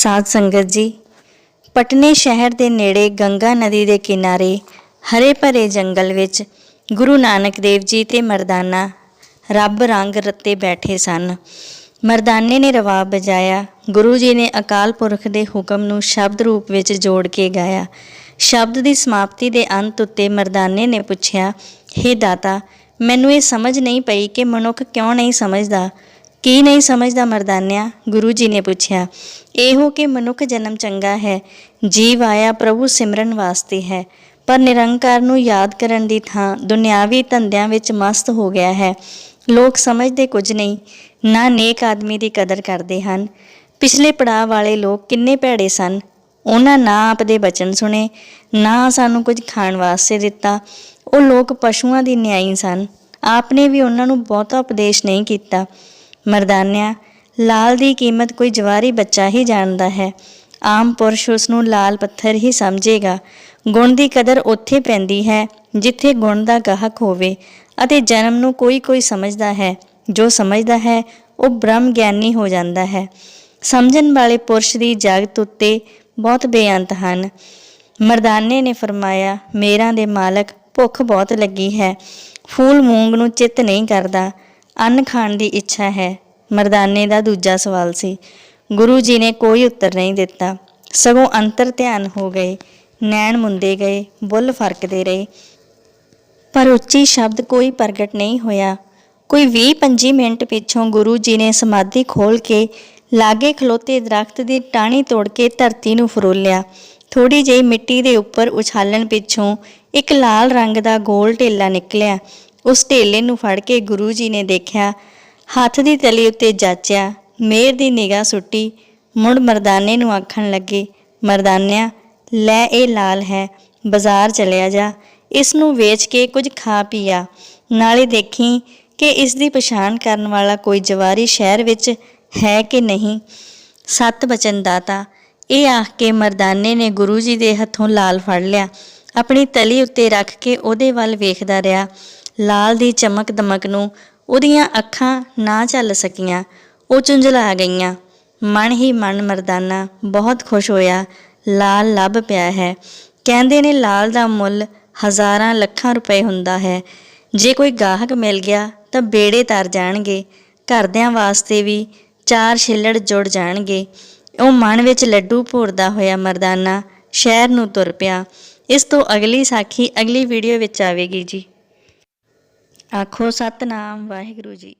ਸਾਧ ਸੰਗਤ ਜੀ, ਪਟਨੇ ਸ਼ਹਿਰ ਦੇ ਨੇੜੇ ਗੰਗਾ ਨਦੀ ਦੇ ਕਿਨਾਰੇ ਹਰੇ ਭਰੇ ਜੰਗਲ ਵਿੱਚ ਗੁਰੂ ਨਾਨਕ ਦੇਵ ਜੀ ਤੇ ਮਰਦਾਨਾ ਰੱਬ ਰੰਗ ਰੱਤੇ ਬੈਠੇ ਸਨ। ਮਰਦਾਨੇ ਨੇ ਰਵਾਬ ਵਜਾਇਆ, ਗੁਰੂ ਜੀ ਨੇ ਅਕਾਲ ਪੁਰਖ ਦੇ ਹੁਕਮ ਨੂੰ ਸ਼ਬਦ ਰੂਪ ਵਿੱਚ ਜੋੜ ਕੇ ਗਾਇਆ। ਸ਼ਬਦ ਦੀ ਸਮਾਪਤੀ ਦੇ ਅੰਤ ਉੱਤੇ ਮਰਦਾਨੇ ਨੇ ਪੁੱਛਿਆ हे ਦਾਤਾ, ਮੈਨੂੰ ਇਹ ਸਮਝ ਨਹੀਂ ਪਈ ਕਿ ਮਨੁੱਖ ਕਿਉਂ ਨਹੀਂ ਸਮਝਦਾ। ਕੀ ਨਹੀਂ ਸਮਝਦਾ ਮਰਦਾਨਿਆ? ਗੁਰੂ ਜੀ ਨੇ ਪੁੱਛਿਆ, ਇਹੋ ਕਿ ਮਨੁੱਖ ਜਨਮ ਚੰਗਾ ਹੈ, ਜੀਵ ਆਇਆ ਪ੍ਰਭੂ ਸਿਮਰਨ ਵਾਸਤੇ ਹੈ, ਪਰ ਨਿਰੰਕਾਰ ਨੂੰ ਯਾਦ ਕਰਨ ਦੀ ਥਾਂ ਦੁਨਿਆਵੀ ਧੰਦਿਆਂ ਵਿੱਚ ਮਸਤ ਹੋ ਗਿਆ ਹੈ। ਲੋਕ ਸਮਝਦੇ ਕੁਝ ਨਹੀਂ, ਨਾ ਨੇਕ ਆਦਮੀ ਦੀ ਕਦਰ ਕਰਦੇ ਹਨ। ਪਿਛਲੇ ਪੜਾਅ ਵਾਲੇ ਲੋਕ ਕਿੰਨੇ ਭੈੜੇ ਸਨ। ਉਹਨਾਂ ਨਾ ਆਪ ਦੇ ਬਚਨ ਸੁਣੇ, ਨਾ ਸਾਨੂੰ ਕੁਝ ਖਾਣ ਵਾਸਤੇ ਦਿੱਤਾ। ਉਹ ਲੋਕ ਪਸ਼ੂਆਂ ਦੀ ਨਿਆਈ ਸਨ। ਆਪ ਨੇ ਵੀ ਉਹਨਾਂ ਨੂੰ ਬਹੁਤਾ ਉਪਦੇਸ਼ ਨਹੀਂ ਕੀਤਾ। ਮਰਦਾਨਿਆਂ, ਲਾਲ ਦੀ ਕੀਮਤ ਕੋਈ ਜਵਾਰੀ ਬੱਚਾ ਹੀ ਜਾਣਦਾ ਹੈ। ਆਮ ਪੁਰਸ਼ ਉਸ ਨੂੰ ਲਾਲ ਪੱਥਰ ਹੀ ਸਮਝੇਗਾ। ਗੁਣ ਦੀ ਕਦਰ ਉੱਥੇ ਪੈਂਦੀ ਹੈ, ਜਿੱਥੇ ਗੁਣ ਦਾ ਗਾਹਕ ਹੋਵੇ ਅਤੇ ਜਨਮ ਨੂੰ ਕੋਈ ਕੋਈ ਸਮਝਦਾ ਹੈ। ਜੋ ਸਮਝਦਾ ਹੈ, ਉਹ ਬ੍ਰਹਮ ਗਿਆਨੀ ਹੋ ਜਾਂਦਾ ਹੈ। ਸਮਝਣ ਵਾਲੇ ਪੁਰਸ਼ ਦੀ ਜਗਤ ਉੱਤੇ ਬਹੁਤ ਬੇਅੰਤ ਹਨ। ਮਰਦਾਨੇ ਨੇ ਫਰਮਾਇਆ, ਮੇਰਾਂ ਦੇ ਮਾਲਕ ਭੁੱਖ ਬਹੁਤ ਲੱਗੀ ਹੈ। ਫੂਲ ਮੂੰਗ ਨੂੰ ਚਿੱਤ ਨਹੀਂ ਕਰਦਾ। ਅੰਨ ਖਾਣ ਦੀ ਇੱਛਾ ਹੈ। ਮਰਦਾਨੇ ਦਾ ਦੂਜਾ ਸਵਾਲ ਸੀ। ਗੁਰੂ ਜੀ ਨੇ ਕੋਈ ਉੱਤਰ ਨਹੀਂ ਦਿੱਤਾ। ਸਗੋਂ ਅੰਤਰ ਧਿਆਨ ਹੋ ਗਏ। ਨੈਣ ਮੁੰਦੇ ਗਏ, ਬੁੱਲ ਫਰਕਦੇ ਰਹੇ। ਪਰ ਉੱਚੀ ਸ਼ਬਦ ਕੋਈ ਪ੍ਰਗਟ ਨਹੀਂ ਹੋਇਆ। ਕੋਈ 20-25 ਮਿੰਟ ਪਿੱਛੋਂ ਗੁਰੂ ਜੀ ਨੇ ਸਮਾਧੀ ਖੋਲ ਕੇ ਲਾਗੇ ਖਲੋਤੇ ਦਰਖਤ ਦੀ ਟਾਹਣੀ ਤੋੜ ਕੇ ਧਰਤੀ ਨੂੰ ਫਰੋਲਿਆ। ਥੋੜੀ ਜਿਹੀ ਮਿੱਟੀ ਦੇ ਉੱਪਰ ਉਛਾਲਣ ਪਿੱਛੋਂ ਇੱਕ ਲਾਲ ਰੰਗ ਦਾ ਗੋਲ ਢੇਲਾ ਨਿਕਲਿਆ। ਉਸ ਢੇਲੇ ਨੂੰ ਫੜ ਕੇ ਗੁਰੂ ਜੀ ਨੇ ਦੇਖਿਆ, ਹੱਥ ਦੀ ਤਲੀ ਉੱਤੇ ਜਾਚਿਆ, ਮੇਰ ਦੀ ਨਿਗਾਹ ਸੁੱਟੀ, ਮੁੜ ਮਰਦਾਨੇ ਨੂੰ ਆਖਣ ਲੱਗੇ, ਮਰਦਾਨਿਆ, ਲੈ ਇਹ ਲਾਲ ਹੈ, ਬਾਜ਼ਾਰ ਚਲਿਆ ਜਾ, ਇਸ ਨੂੰ ਵੇਚ ਕੇ ਕੁਝ ਖਾ ਪੀਆ ਨਾਲੇ ਦੇਖੀ ਕਿ ਇਸ ਦੀ ਪਛਾਣ ਕਰਨ ਵਾਲਾ ਕੋਈ ਜਵਾਰੀ ਸ਼ਹਿਰ ਵਿੱਚ ਹੈ ਕਿ ਨਹੀਂ। ਸਤ ਬਚਨ ਦਾਤਾ, ਇਹ ਆਖ ਕੇ ਮਰਦਾਨੇ ਨੇ ਗੁਰੂ ਜੀ ਦੇ ਹੱਥੋਂ ਲਾਲ ਫੜ ਲਿਆ, ਆਪਣੀ ਤਲੀ ਉੱਤੇ ਰੱਖ ਕੇ ਉਹਦੇ ਵੱਲ ਵੇਖਦਾ ਰਿਹਾ। ਲਾਲ ਦੀ ਚਮਕ ਦਮਕ ਨੂੰ ਉਹਦੀਆਂ ਅੱਖਾਂ ਨਾ ਚੱਲ ਸਕੀਆਂ, ਉਹ ਚੁੰਝਲਾ ਗਈਆਂ। ਮਨ ਹੀ ਮਨ ਮਰਦਾਨਾ, ਬਹੁਤ ਖੁਸ਼ ਹੋਇਆ। ਲਾਲ ਲੱਭ ਪਿਆ ਹੈ। ਕਹਿੰਦੇ ਨੇ ਲਾਲ ਦਾ ਮੁੱਲ ਹਜ਼ਾਰਾਂ ਲੱਖਾਂ ਰੁਪਏ ਹੁੰਦਾ ਹੈ। ਜੇ ਕੋਈ ਗਾਹਕ ਮਿਲ ਗਿਆ ਤਾਂ ਬੇੜੇ ਤਰ ਜਾਣਗੇ। ਘਰਦਿਆਂ ਵਾਸਤੇ ਵੀ ਚਾਰ ਛਿੱਲੜ ਜੁੜ ਜਾਣਗੇ। ਉਹ ਮਨ ਵਿੱਚ ਲੱਡੂ ਭੋਰਦਾ ਹੋਇਆ ਮਰਦਾਨਾ ਸ਼ਹਿਰ ਨੂੰ ਤੁਰ ਪਿਆ। ਇਸ ਤੋਂ ਅਗਲੀ ਸਾਖੀ ਅਗਲੀ ਵੀਡੀਓ ਵਿੱਚ ਆਵੇਗੀ ਜੀ। ਆਖੋ ਸਤਨਾਮ ਵਾਹਿਗੁਰੂ ਜੀ।